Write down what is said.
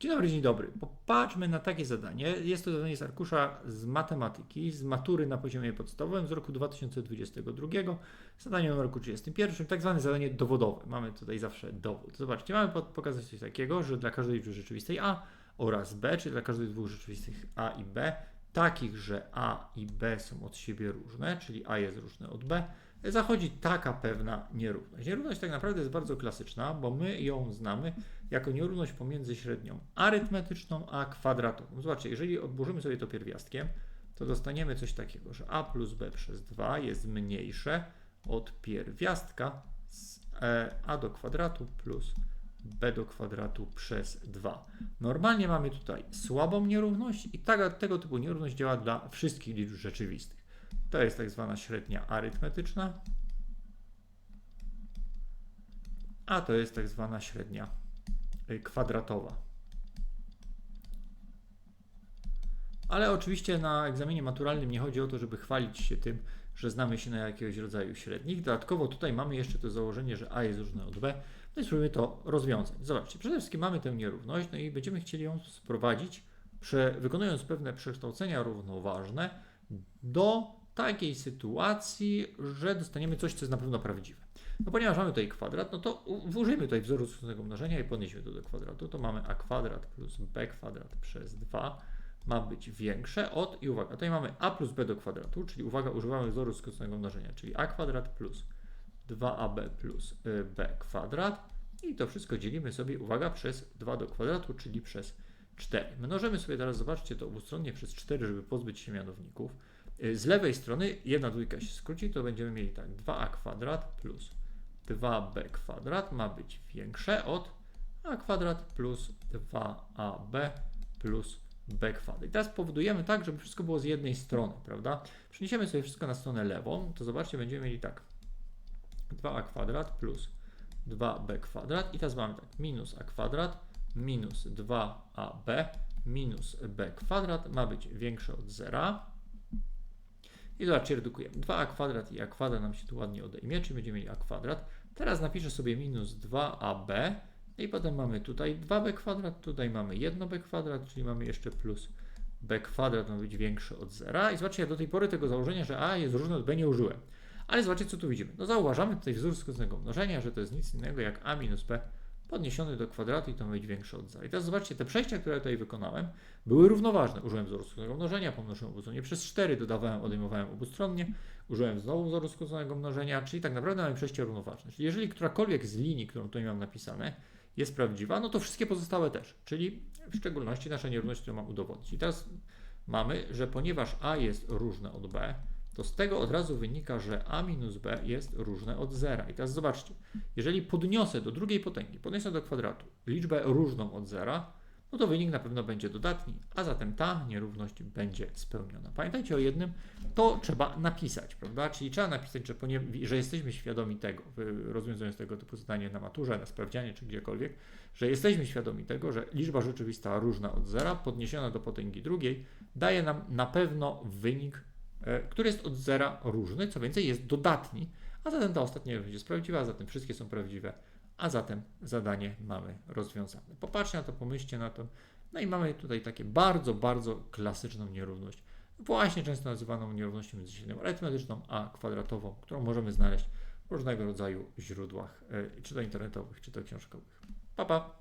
Dzień dobry, dzień dobry. Popatrzmy na takie zadanie. Jest to zadanie z arkusza z matematyki, z matury na poziomie podstawowym z roku 2022. Zadanie roku 31, tak zwane zadanie dowodowe. Mamy tutaj zawsze dowód. Zobaczcie, mamy pokazać coś takiego, że dla każdej liczby rzeczywistej A oraz B, czyli dla każdej dwóch rzeczywistych A i B, takich, że A i B są od siebie różne, czyli A jest różne od B, zachodzi taka pewna nierówność. Nierówność tak naprawdę jest bardzo klasyczna, bo my ją znamy jako nierówność pomiędzy średnią arytmetyczną a kwadratową. Zobaczcie, jeżeli odburzymy sobie to pierwiastkiem, to dostaniemy coś takiego, że a plus b przez 2 jest mniejsze od pierwiastka z e, a do kwadratu plus b do kwadratu przez 2. Normalnie mamy tutaj słabą nierówność i taka, tego typu nierówność działa dla wszystkich liczb rzeczywistych. To jest tak zwana średnia arytmetyczna, a to jest tak zwana średnia y, kwadratowa. Ale oczywiście na egzaminie maturalnym nie chodzi o to, żeby chwalić się tym, że znamy się na jakiegoś rodzaju średnich. Dodatkowo tutaj mamy jeszcze to założenie, że A jest różne od B. No i spróbujemy to rozwiązać. Zobaczcie, przede wszystkim mamy tę nierówność, no i będziemy chcieli ją sprowadzić, prze, wykonując pewne przekształcenia równoważne do takiej sytuacji, że dostaniemy coś, co jest na pewno prawdziwe. No ponieważ mamy tutaj kwadrat, no to użyjmy tutaj wzoru skutecznego mnożenia i podnieśmy to do kwadratu. To mamy a kwadrat plus b kwadrat przez 2 ma być większe od, i uwaga, tutaj mamy a plus b do kwadratu, czyli uwaga, używamy wzoru skutecznego mnożenia, czyli a kwadrat plus 2ab plus y, b kwadrat i to wszystko dzielimy sobie, uwaga, przez 2 do kwadratu, czyli przez 4. Mnożymy sobie teraz, zobaczcie, to obustronnie przez 4, żeby pozbyć się mianowników. Y, Z lewej strony jedna dwójka się skróci, to będziemy mieli tak 2a kwadrat plus 2b kwadrat ma być większe od a kwadrat plus 2ab plus b kwadrat. I teraz powodujemy tak, żeby wszystko było z jednej strony, prawda? Przeniesiemy sobie wszystko na stronę lewą, to zobaczcie, będziemy mieli tak 2a kwadrat plus 2b kwadrat i teraz mamy tak minus a kwadrat minus 2ab minus b kwadrat ma być większe od zera. I zobaczcie, redukujemy. 2a kwadrat i a kwadrat nam się tu ładnie odejmie, czyli będziemy mieli a kwadrat. Teraz napiszę sobie minus 2ab i potem mamy tutaj 2b kwadrat, tutaj mamy 1b kwadrat, czyli mamy jeszcze plus b kwadrat ma być większy od zera. I zobaczcie, ja do tej pory tego założenia, że a jest różne od b nie użyłem. Ale zobaczcie, co tu widzimy. No zauważamy tutaj wzór skutecznego mnożenia, że to jest nic innego jak a minus b podniesiony do kwadratu i to ma być większe od zera. I teraz zobaczcie, te przejścia, które tutaj wykonałem, były równoważne. Użyłem wzoru skutecznego mnożenia, pomnożyłem obustronnie przez 4, dodawałem, odejmowałem obustronnie, użyłem znowu wzoru skutecznego mnożenia, czyli tak naprawdę mamy przejście równoważne. Czyli jeżeli którakolwiek z linii, którą tutaj mam napisane, jest prawdziwa, no to wszystkie pozostałe też, czyli w szczególności nasza nierówność, którą mam udowodnić. I teraz mamy, że ponieważ a jest różne od b, to z tego od razu wynika, że a minus b jest różne od zera. I teraz zobaczcie, jeżeli podniosę do drugiej potęgi, podniosę do kwadratu liczbę różną od zera, no to wynik na pewno będzie dodatni, a zatem ta nierówność będzie spełniona. Pamiętajcie o jednym, to trzeba napisać, prawda? Czyli trzeba napisać, że, że jesteśmy świadomi tego, rozwiązując tego typu zadanie na maturze, na sprawdzianie czy gdziekolwiek, że jesteśmy świadomi tego, że liczba rzeczywista różna od zera, podniesiona do potęgi drugiej, daje nam na pewno wynik, e, który jest od zera różny, co więcej jest dodatni, a zatem ta ostatnia będzie prawdziwa, a zatem wszystkie są prawdziwe, a zatem zadanie mamy rozwiązane. Popatrzcie na to, pomyślcie na to. No i mamy tutaj takie bardzo, bardzo klasyczną nierówność, właśnie często nazywaną nierównością między średnią arytmetyczną a kwadratową, którą możemy znaleźć w różnego rodzaju źródłach, e, czy to internetowych, czy to książkowych. Pa, pa!